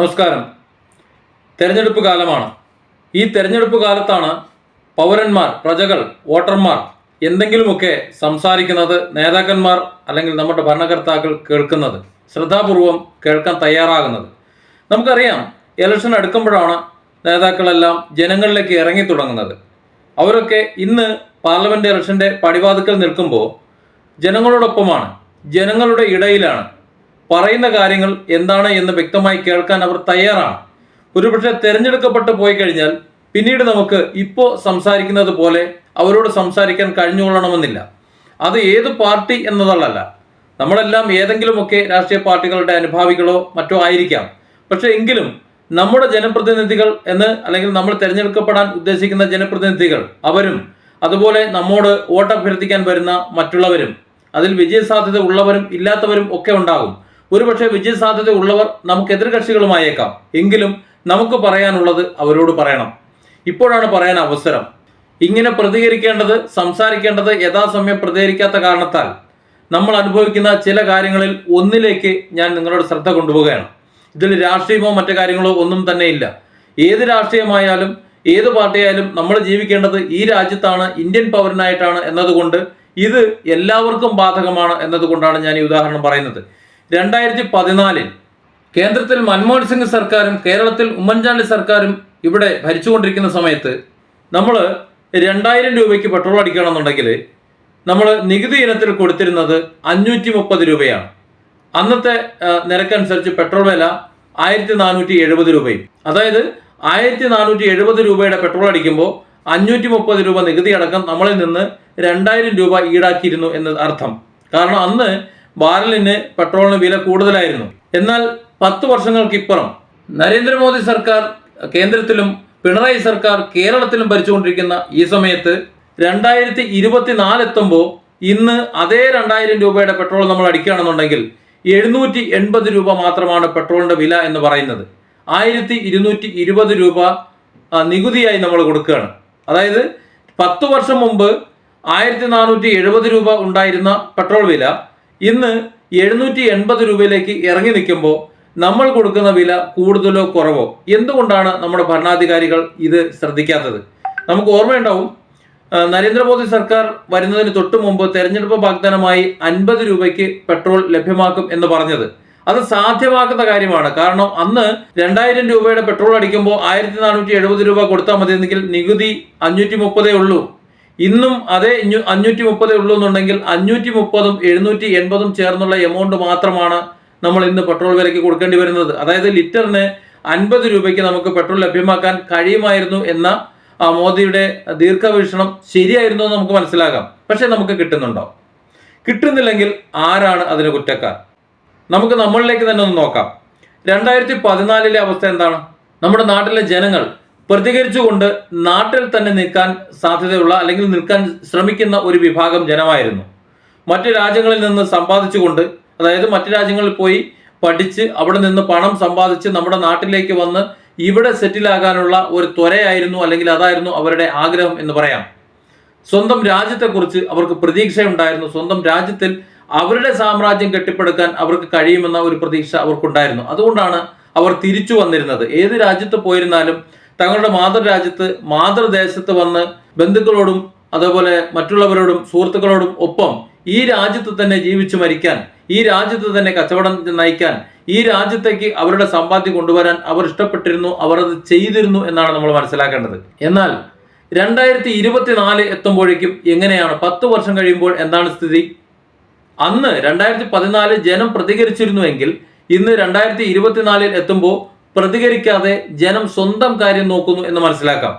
നമസ്കാരം. തെരഞ്ഞെടുപ്പ് കാലമാണ്. ഈ തെരഞ്ഞെടുപ്പ് കാലത്താണ് പൗരന്മാർ പ്രജകൾ വോട്ടർമാർ എന്തെങ്കിലുമൊക്കെ സംസാരിക്കുന്നത് നേതാക്കന്മാർ അല്ലെങ്കിൽ നമ്മുടെ ഭരണകർത്താക്കൾ കേൾക്കുന്നത് ശ്രദ്ധാപൂർവം കേൾക്കാൻ തയ്യാറാകുന്നത്. നമുക്കറിയാം ഇലക്ഷൻ അടുക്കുമ്പോഴാണ് നേതാക്കളെല്ലാം ജനങ്ങളിലേക്ക് ഇറങ്ങി തുടങ്ങുന്നത്. അവരൊക്കെ ഇന്ന് പാർലമെന്റ് ഇലക്ഷന്റെ പടിവാതുക്കൽ നിൽക്കുമ്പോൾ ജനങ്ങളോടൊപ്പമാണ് ജനങ്ങളുടെ ഇടയിലാണ് പറയുന്ന കാര്യങ്ങൾ എന്താണ് എന്ന് വ്യക്തമായി കേൾക്കാൻ അവർ തയ്യാറാണ്. ഒരുപക്ഷെ തിരഞ്ഞെടുക്കപ്പെട്ട് പോയി കഴിഞ്ഞാൽ പിന്നീട് നമുക്ക് ഇപ്പോൾ സംസാരിക്കുന്നത് പോലെ അവരോട് സംസാരിക്കാൻ കഴിഞ്ഞുകൊള്ളണമെന്നില്ല. അത് ഏത് പാർട്ടി എന്നതല്ല. നമ്മളെല്ലാം ഏതെങ്കിലുമൊക്കെ രാഷ്ട്രീയ പാർട്ടികളുടെ അനുഭാവികളോ മറ്റോ ആയിരിക്കാം. പക്ഷേ എങ്കിലും നമ്മുടെ ജനപ്രതിനിധികൾ എന്ന് അല്ലെങ്കിൽ നമ്മൾ തിരഞ്ഞെടുക്കപ്പെടാൻ ഉദ്ദേശിക്കുന്ന ജനപ്രതിനിധികൾ അവരും അതുപോലെ നമ്മോട് വോട്ട് അഭ്യർത്ഥിക്കാൻ വരുന്ന മറ്റുള്ളവരും അതിൽ വിജയസാധ്യത ഉള്ളവരും ഇല്ലാത്തവരും ഒക്കെ ഉണ്ടാകും. ഒരുപക്ഷെ വിജയ സാധ്യത ഉള്ളവർ നമുക്ക് എതിർകക്ഷികളുമായേക്കാം. എങ്കിലും നമുക്ക് പറയാനുള്ളത് അവരോട് പറയണം. ഇപ്പോഴാണ് പറയാൻ അവസരം. ഇങ്ങനെ പ്രതികരിക്കേണ്ടത് സംസാരിക്കേണ്ടത് യഥാസമയം പ്രതികരിക്കാത്ത കാരണത്താൽ നമ്മൾ അനുഭവിക്കുന്ന ചില കാര്യങ്ങളിൽ ഒന്നിലേക്ക് ഞാൻ നിങ്ങളുടെ ശ്രദ്ധ കൊണ്ടുപോവുകയാണ്. ഇതിൽ രാഷ്ട്രീയമോ മറ്റു കാര്യങ്ങളോ ഒന്നും തന്നെ ഇല്ല. ഏത് രാഷ്ട്രീയമായാലും ഏത് പാർട്ടിയായാലും നമ്മൾ ജീവിക്കേണ്ടത് ഈ രാജ്യത്താണ് ഇന്ത്യൻ പൗരനായിട്ടാണ് എന്നതുകൊണ്ട് ഇത് എല്ലാവർക്കും ബാധകമാണ് എന്നതുകൊണ്ടാണ് ഞാൻ ഈ ഉദാഹരണം പറയുന്നത്. രണ്ടായിരത്തി പതിനാലിൽ കേന്ദ്രത്തിൽ മൻമോഹൻ സിംഗ് സർക്കാരും കേരളത്തിൽ ഉമ്മൻചാണ്ടി സർക്കാരും ഇവിടെ ഭരിച്ചുകൊണ്ടിരിക്കുന്ന സമയത്ത് നമ്മൾ രണ്ടായിരം രൂപയ്ക്ക് പെട്രോൾ അടിക്കണമെന്നുണ്ടെങ്കിൽ നമ്മൾ നികുതി ഇനത്തിൽ കൊടുത്തിരുന്നത് അഞ്ഞൂറ്റി മുപ്പത് രൂപയാണ്. അന്നത്തെ നിരക്കനുസരിച്ച് പെട്രോൾ വില ആയിരത്തി നാനൂറ്റി എഴുപത് രൂപയും. അതായത് ആയിരത്തി നാനൂറ്റി എഴുപത് രൂപയുടെ പെട്രോൾ അടിക്കുമ്പോൾ അഞ്ഞൂറ്റി മുപ്പത് രൂപ നികുതി അടക്കം നമ്മളിൽ നിന്ന് രണ്ടായിരം രൂപ ഈടാക്കിയിരുന്നു എന്ന് അർത്ഥം. കാരണം അന്ന് ബാരലിന് പെട്രോളിന് വില കൂടുതലായിരുന്നു. എന്നാൽ പത്ത് വർഷങ്ങൾക്കിപ്പുറം നരേന്ദ്രമോദി സർക്കാർ കേന്ദ്രത്തിലും പിണറായി സർക്കാർ കേരളത്തിലും ഭരിച്ചുകൊണ്ടിരിക്കുന്ന ഈ സമയത്ത് രണ്ടായിരത്തി ഇരുപത്തിനാല് എത്തുമ്പോൾ ഇന്ന് അതേ രണ്ടായിരം രൂപയുടെ പെട്രോൾ നമ്മൾ അടിക്കുകയാണെന്നുണ്ടെങ്കിൽ എഴുന്നൂറ്റി എൺപത് രൂപ മാത്രമാണ് പെട്രോളിന്റെ വില എന്ന് പറയുന്നത്. ആയിരത്തി ഇരുന്നൂറ്റി ഇരുപത് രൂപ നികുതിയായി നമ്മൾ കൊടുക്കുകയാണ്. അതായത് പത്ത് വർഷം മുമ്പ് ആയിരത്തി നാനൂറ്റി എഴുപത് രൂപ ഉണ്ടായിരുന്ന പെട്രോൾ വില ഇന്ന് എഴുന്നൂറ്റി എൺപത് രൂപയിലേക്ക് ഇറങ്ങി നിൽക്കുമ്പോൾ നമ്മൾ കൊടുക്കുന്ന വില കൂടുതലോ കുറവോ? എന്തുകൊണ്ടാണ് നമ്മുടെ ഭരണാധികാരികൾ ഇത് ശ്രദ്ധിക്കാത്തത്? നമുക്ക് ഓർമ്മയുണ്ടാവും നരേന്ദ്രമോദി സർക്കാർ വരുന്നതിന് തൊട്ടു മുമ്പ് തെരഞ്ഞെടുപ്പ് വാഗ്ദാനമായി അൻപത് രൂപയ്ക്ക് പെട്രോൾ ലഭ്യമാക്കും എന്ന് പറഞ്ഞത്. അത് സാധ്യമാക്കുന്ന കാര്യമാണ്. കാരണം അന്ന് രണ്ടായിരം രൂപയുടെ പെട്രോൾ അടിക്കുമ്പോൾ ആയിരത്തി നാനൂറ്റി എഴുപത് രൂപ കൊടുത്താൽ മതിയെങ്കിൽ നികുതി അഞ്ഞൂറ്റി മുപ്പതേ ഉള്ളൂ. ഇന്നും അതേ അഞ്ഞൂറ്റി മുപ്പതേ ഉള്ളൂ എന്നുണ്ടെങ്കിൽ അഞ്ഞൂറ്റി മുപ്പതും എഴുന്നൂറ്റി എൺപതും ചേർന്നുള്ള എമൗണ്ട് മാത്രമാണ് നമ്മൾ ഇന്ന് പെട്രോൾ വിലയ്ക്ക് കൊടുക്കേണ്ടി വരുന്നത്. അതായത് ലിറ്ററിന് അൻപത് രൂപയ്ക്ക് നമുക്ക് പെട്രോൾ ലഭ്യമാക്കാൻ കഴിയുമായിരുന്നു എന്ന മോദിയുടെ ദീർഘവീക്ഷണം ശരിയായിരുന്നു എന്ന് നമുക്ക് മനസ്സിലാകാം. പക്ഷെ നമുക്ക് കിട്ടുന്നുണ്ടോ? കിട്ടുന്നില്ലെങ്കിൽ ആരാണ് അതിന് കുറ്റക്കാർ? നമുക്ക് നമ്മളിലേക്ക് തന്നെ ഒന്ന് നോക്കാം. രണ്ടായിരത്തി പതിനാലിലെ അവസ്ഥ എന്താണ്? നമ്മുടെ നാട്ടിലെ ജനങ്ങൾ പ്രതികരിച്ചുകൊണ്ട് നാട്ടിൽ തന്നെ നിൽക്കാൻ സാധ്യതയുള്ള അല്ലെങ്കിൽ നിൽക്കാൻ ശ്രമിക്കുന്ന ഒരു വിഭാഗം ജനമായിരുന്നു. മറ്റു രാജ്യങ്ങളിൽ നിന്ന് സമ്പാദിച്ചുകൊണ്ട് അതായത് മറ്റു രാജ്യങ്ങളിൽ പോയി പഠിച്ച് അവിടെ നിന്ന് പണം സമ്പാദിച്ച് നമ്മുടെ നാട്ടിലേക്ക് വന്ന് ഇവിടെ സെറ്റിലാകാനുള്ള ഒരു ത്വരയായിരുന്നു അല്ലെങ്കിൽ അതായിരുന്നു അവരുടെ ആഗ്രഹം എന്ന് പറയാം. സ്വന്തം രാജ്യത്തെക്കുറിച്ച് അവർക്ക് പ്രതീക്ഷയുണ്ടായിരുന്നു. സ്വന്തം രാജ്യത്തിൽ അവരുടെ സാമ്രാജ്യം കെട്ടിപ്പടുക്കാൻ അവർക്ക് കഴിയുമെന്ന ഒരു പ്രതീക്ഷ അവർക്കുണ്ടായിരുന്നു. അതുകൊണ്ടാണ് അവർ തിരിച്ചു വന്നിരുന്നത്. ഏത് രാജ്യത്ത് പോയിരുന്നാലും തങ്ങളുടെ മാതൃരാജ്യത്ത് മാതൃദേശത്ത് വന്ന് ബന്ധുക്കളോടും അതേപോലെ മറ്റുള്ളവരോടും സുഹൃത്തുക്കളോടും ഒപ്പം ഈ രാജ്യത്ത് തന്നെ ജീവിച്ചു മരിക്കാൻ ഈ രാജ്യത്ത് തന്നെ കച്ചവടം നയിക്കാൻ ഈ രാജ്യത്തേക്ക് അവരുടെ സമ്പാദ്യം കൊണ്ടുവരാൻ അവർ ഇഷ്ടപ്പെട്ടിരുന്നു അവർ അത് ചെയ്തിരുന്നു എന്നാണ് നമ്മൾ മനസ്സിലാക്കേണ്ടത്. എന്നാൽ രണ്ടായിരത്തി ഇരുപത്തിനാല് എത്തുമ്പോഴേക്കും എങ്ങനെയാണ്? പത്ത് വർഷം കഴിയുമ്പോൾ എന്താണ് സ്ഥിതി? അന്ന് രണ്ടായിരത്തി പതിനാല് ജനം പ്രതികരിച്ചിരുന്നുവെങ്കിൽ ഇന്ന് രണ്ടായിരത്തി ഇരുപത്തിനാലിൽ എത്തുമ്പോൾ പ്രതികരിക്കാതെ ജനം സ്വന്തം കാര്യം നോക്കുന്നു എന്ന് മനസ്സിലാക്കാം.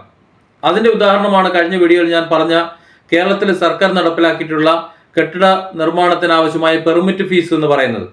അതിന്റെ ഉദാഹരണമാണ് കഴിഞ്ഞ വീഡിയോയിൽ ഞാൻ പറഞ്ഞ കേരളത്തിലെ സർക്കാർ നടപ്പിലാക്കിയിട്ടുള്ള കെട്ടിട നിർമ്മാണത്തിനാവശ്യമായ പെർമിറ്റ് ഫീസ് എന്ന് പറയുന്നത്.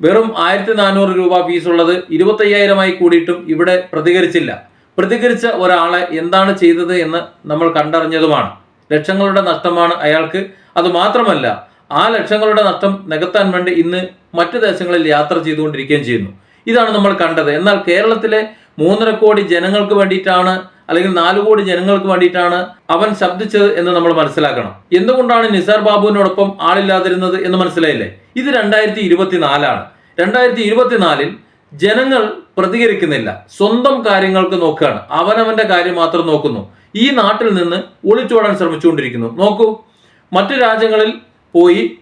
വെറും ആയിരത്തി നാനൂറ് രൂപ ഫീസുള്ളത് ഇരുപത്തയ്യായിരമായി കൂടിയിട്ടും ഇവിടെ പ്രതികരിച്ചില്ല. പ്രതികരിച്ച ഒരാളെ എന്താണ് ചെയ്തത് എന്ന് നമ്മൾ കണ്ടറിഞ്ഞതുമാണ്. ലക്ഷങ്ങളുടെ നഷ്ടമാണ് അയാൾക്ക്. അത് മാത്രമല്ല ആ ലക്ഷങ്ങളുടെ നഷ്ടം നികത്താൻ വേണ്ടി ഇന്ന് മറ്റു ദേശങ്ങളിൽ യാത്ര ചെയ്തുകൊണ്ടിരിക്കുകയും ചെയ്യുന്നു. ഇതാണ് നമ്മൾ കണ്ടത്. എന്നാൽ കേരളത്തിലെ മൂന്നര കോടി ജനങ്ങൾക്ക് വേണ്ടിയിട്ടാണ് അല്ലെങ്കിൽ നാല് കോടി ജനങ്ങൾക്ക് വേണ്ടിയിട്ടാണ് അവൻ ശബ്ദിച്ചത് എന്ന് നമ്മൾ മനസ്സിലാക്കണം. എന്തുകൊണ്ടാണ് നിസാർ ബാബുവിനോടൊപ്പം ആളില്ലാതിരുന്നത് എന്ന് മനസ്സിലായില്ലേ? ഇത് രണ്ടായിരത്തി ഇരുപത്തിനാലാണ് രണ്ടായിരത്തി ഇരുപത്തിനാലിൽ ജനങ്ങൾ പ്രതികരിക്കുന്നില്ല. സ്വന്തം കാര്യങ്ങൾക്ക് നോക്കുകയാണ്. അവനവന്റെ കാര്യം മാത്രം നോക്കുന്നു. ഈ നാട്ടിൽ നിന്ന് ഒളിച്ചോടാൻ ശ്രമിച്ചുകൊണ്ടിരിക്കുന്നു. നോക്കൂ മറ്റു രാജ്യങ്ങളിൽ പോയി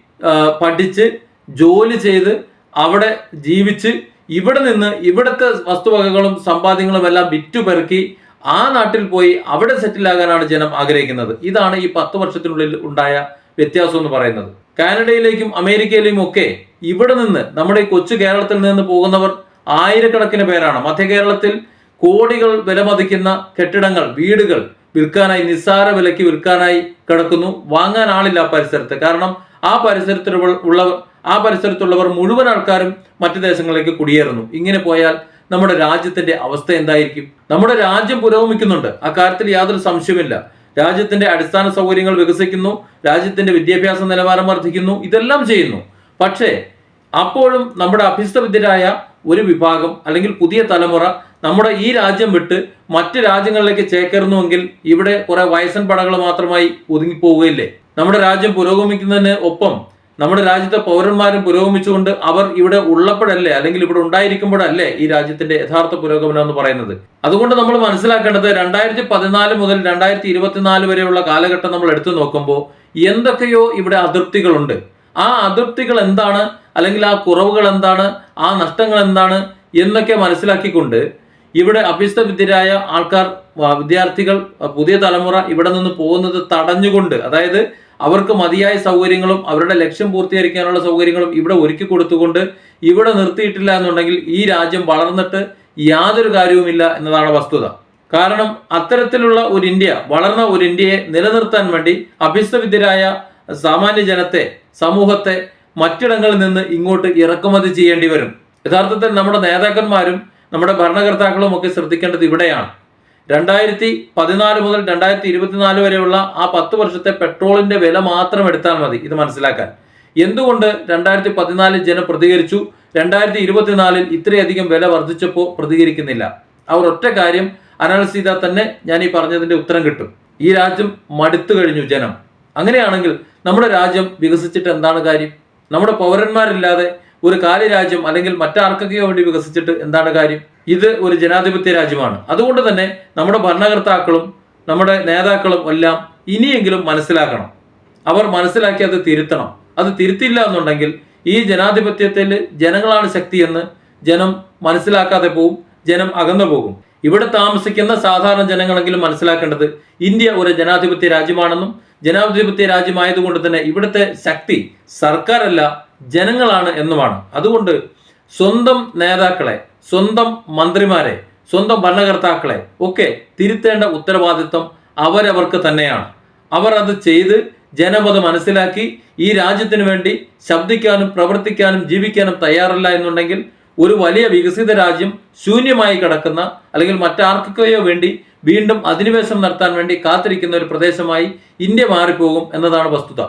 പഠിച്ച് ജോലി ചെയ്ത് അവിടെ ജീവിച്ച് ഇവിടെ നിന്ന് ഇവിടുത്തെ വസ്തുവകകളും സമ്പാദ്യങ്ങളും എല്ലാം വിറ്റുപെറുക്കി ആ നാട്ടിൽ പോയി അവിടെ സെറ്റിൽ ആകാനാണ് ജനം ആഗ്രഹിക്കുന്നത്. ഇതാണ് ഈ പത്ത് വർഷത്തിനുള്ളിൽ ഉണ്ടായ വ്യത്യാസം എന്ന് പറയുന്നത്. കാനഡയിലേക്കും അമേരിക്കയിലേക്കും ഒക്കെ ഇവിടെ നിന്ന് നമ്മുടെ കൊച്ചു കേരളത്തിൽ നിന്ന് പോകുന്നവർ ആയിരക്കണക്കിന് പേരാണ്. മധ്യ കേരളത്തിൽ കോടികൾ വിലമതിക്കുന്ന കെട്ടിടങ്ങൾ വീടുകൾ വിൽക്കാനായി നിസ്സാര വിലയ്ക്ക് വിൽക്കാനായി കിടക്കുന്നു. വാങ്ങാൻ ആളില്ല ആ പരിസരത്ത്. കാരണം ആ പരിസരത്തിൽ ഉള്ളവർ ആ പരിസരത്തുള്ളവർ മുഴുവൻ ആൾക്കാരും മറ്റു ദേശങ്ങളിലേക്ക് കുടിയേറുന്നു. ഇങ്ങനെ പോയാൽ നമ്മുടെ രാജ്യത്തിന്റെ അവസ്ഥ എന്തായിരിക്കും? നമ്മുടെ രാജ്യം പുരോഗമിക്കുന്നുണ്ട്. അക്കാര്യത്തിൽ യാതൊരു സംശയമില്ല രാജ്യത്തിന്റെ അടിസ്ഥാന സൗകര്യങ്ങൾ വികസിക്കുന്നു. രാജ്യത്തിന്റെ വിദ്യാഭ്യാസ നിലവാരം വർദ്ധിക്കുന്നു. ഇതെല്ലാം ചെയ്യുന്നു. പക്ഷേ അപ്പോഴും നമ്മുടെ അഭ്യസ്തവിദ്യരായ ഒരു വിഭാഗം അല്ലെങ്കിൽ പുതിയ തലമുറ നമ്മുടെ ഈ രാജ്യം വിട്ട് മറ്റ് രാജ്യങ്ങളിലേക്ക് ചേക്കേറുന്നുവെങ്കിൽ ഇവിടെ കുറെ വയസ്സൻ പടകൾ മാത്രമായി ഒതുങ്ങിപ്പോവുകയില്ലേ? നമ്മുടെ രാജ്യം പുരോഗമിക്കുന്നതിന് ഒപ്പം നമ്മുടെ രാജ്യത്തെ പൗരന്മാരും പുരോഗമിച്ചുകൊണ്ട് അവർ ഇവിടെ ഉള്ളപ്പോഴല്ലേ അല്ലെങ്കിൽ ഇവിടെ ഉണ്ടായിരിക്കുമ്പോഴല്ലേ ഈ രാജ്യത്തിന്റെ യഥാർത്ഥ പുരോഗമനം എന്ന് പറയുന്നത്. അതുകൊണ്ട് നമ്മൾ മനസ്സിലാക്കേണ്ടത് രണ്ടായിരത്തി പതിനാല് മുതൽ രണ്ടായിരത്തി ഇരുപത്തിനാല് വരെയുള്ള കാലഘട്ടം നമ്മൾ എടുത്തു നോക്കുമ്പോൾ എന്തൊക്കെയോ ഇവിടെ അതൃപ്തികളുണ്ട്. ആ അതൃപ്തികൾ എന്താണ്? അല്ലെങ്കിൽ ആ കുറവുകൾ എന്താണ്? ആ നഷ്ടങ്ങൾ എന്താണ്? എന്നൊക്കെ മനസ്സിലാക്കിക്കൊണ്ട് ഇവിടെ അഭ്യസ്തവിദ്യരായ ആൾക്കാർ വിദ്യാർത്ഥികൾ പുതിയ തലമുറ ഇവിടെ നിന്ന് പോകുന്നത് തടഞ്ഞുകൊണ്ട് അതായത് അവർക്ക് മതിയായ സൗകര്യങ്ങളും അവരുടെ ലക്ഷ്യം പൂർത്തീകരിക്കാനുള്ള സൗകര്യങ്ങളും ഇവിടെ ഒരുക്കി കൊടുത്തുകൊണ്ട് ഇവിടെ നിർത്തിയിട്ടില്ല എന്നുണ്ടെങ്കിൽ ഈ രാജ്യം വളർന്നിട്ട് യാതൊരു കാര്യവുമില്ല എന്നതാണ് വസ്തുത. കാരണം അത്തരത്തിലുള്ള ഒരു ഇന്ത്യ വളർന്ന ഒരു ഇന്ത്യയെ നിലനിർത്താൻ വേണ്ടി അഭ്യസ്തവിദ്യരായ സാമാന്യ ജനത്തെ സമൂഹത്തെ മറ്റിടങ്ങളിൽ നിന്ന് ഇങ്ങോട്ട് ഇറക്കുമതി ചെയ്യേണ്ടി വരും. യഥാർത്ഥത്തിൽ നമ്മുടെ നേതാക്കന്മാരും നമ്മുടെ ഭരണകർത്താക്കളും ഒക്കെ ശ്രദ്ധിക്കേണ്ടത് ഇവിടെയാണ്. രണ്ടായിരത്തി പതിനാല് മുതൽ രണ്ടായിരത്തി ഇരുപത്തിനാല് വരെയുള്ള ആ പത്ത് വർഷത്തെ പെട്രോളിന്റെ വില മാത്രം എടുത്താൽ മതി ഇത് മനസ്സിലാക്കാൻ. എന്തുകൊണ്ട് രണ്ടായിരത്തി പതിനാലിൽ ജനം പ്രതികരിച്ചു? രണ്ടായിരത്തി ഇരുപത്തിനാലിൽ ഇത്രയധികം വില വർദ്ധിച്ചപ്പോൾ പ്രതികരിക്കുന്നില്ല. അവർ ഒറ്റ കാര്യം അനാലിസ് ചെയ്താൽ തന്നെ ഞാൻ ഈ പറഞ്ഞതിന്റെ ഉത്തരം കിട്ടും. ഈ രാജ്യം മടുത്തു കഴിഞ്ഞു ജനം. അങ്ങനെയാണെങ്കിൽ നമ്മുടെ രാജ്യം വികസിച്ചിട്ട് എന്താണ് കാര്യം? നമ്മുടെ പൗരന്മാരില്ലാതെ ഒരു കാലി രാജ്യം അല്ലെങ്കിൽ മറ്റാർക്കൊക്കെയോ വേണ്ടി വികസിച്ചിട്ട് എന്താണ് കാര്യം? ഇത് ഒരു ജനാധിപത്യ രാജ്യമാണ്. അതുകൊണ്ട് തന്നെ നമ്മുടെ ഭരണകർത്താക്കളും നമ്മുടെ നേതാക്കളും എല്ലാം ഇനിയെങ്കിലും മനസ്സിലാക്കണം. അവർ മനസ്സിലാക്കി അത് തിരുത്തണം. അത് തിരുത്തില്ല എന്നുണ്ടെങ്കിൽ ഈ ജനാധിപത്യത്തിൽ ജനങ്ങളാണ് ശക്തിയെന്ന് ജനം മനസ്സിലാക്കാതെ പോകും ജനം അകന്നു പോകും. ഇവിടെ താമസിക്കുന്ന സാധാരണ ജനങ്ങളെങ്കിലും മനസ്സിലാക്കേണ്ടത് ഇന്ത്യ ഒരു ജനാധിപത്യ രാജ്യമാണെന്നും ജനാധിപത്യ രാജ്യമായതുകൊണ്ട് തന്നെ ഇവിടുത്തെ ശക്തി സർക്കാരല്ല ജനങ്ങളാണ് എന്നുമാണ്. അതുകൊണ്ട് സ്വന്തം നേതാക്കളെ സ്വന്തം മന്ത്രിമാരെ സ്വന്തം ഭരണകർത്താക്കളെ ഒക്കെ തിരുത്തേണ്ട ഉത്തരവാദിത്വം അവരവർക്ക് തന്നെയാണ്. അവർ അത് ചെയ്ത് ജനപത മനസ്സിലാക്കി ഈ രാജ്യത്തിന് വേണ്ടി ശബ്ദിക്കാനും പ്രവർത്തിക്കാനും ജീവിക്കാനും തയ്യാറല്ല എന്നുണ്ടെങ്കിൽ ഒരു വലിയ വികസിത രാജ്യം ശൂന്യമായി കിടക്കുന്ന അല്ലെങ്കിൽ മറ്റാർക്കൊക്കെയോ വേണ്ടി വീണ്ടും അധിനിവേശം നടത്താൻ വേണ്ടി കാത്തിരിക്കുന്ന ഒരു പ്രദേശമായി ഇന്ത്യ മാറിപ്പോകും എന്നതാണ് വസ്തുത.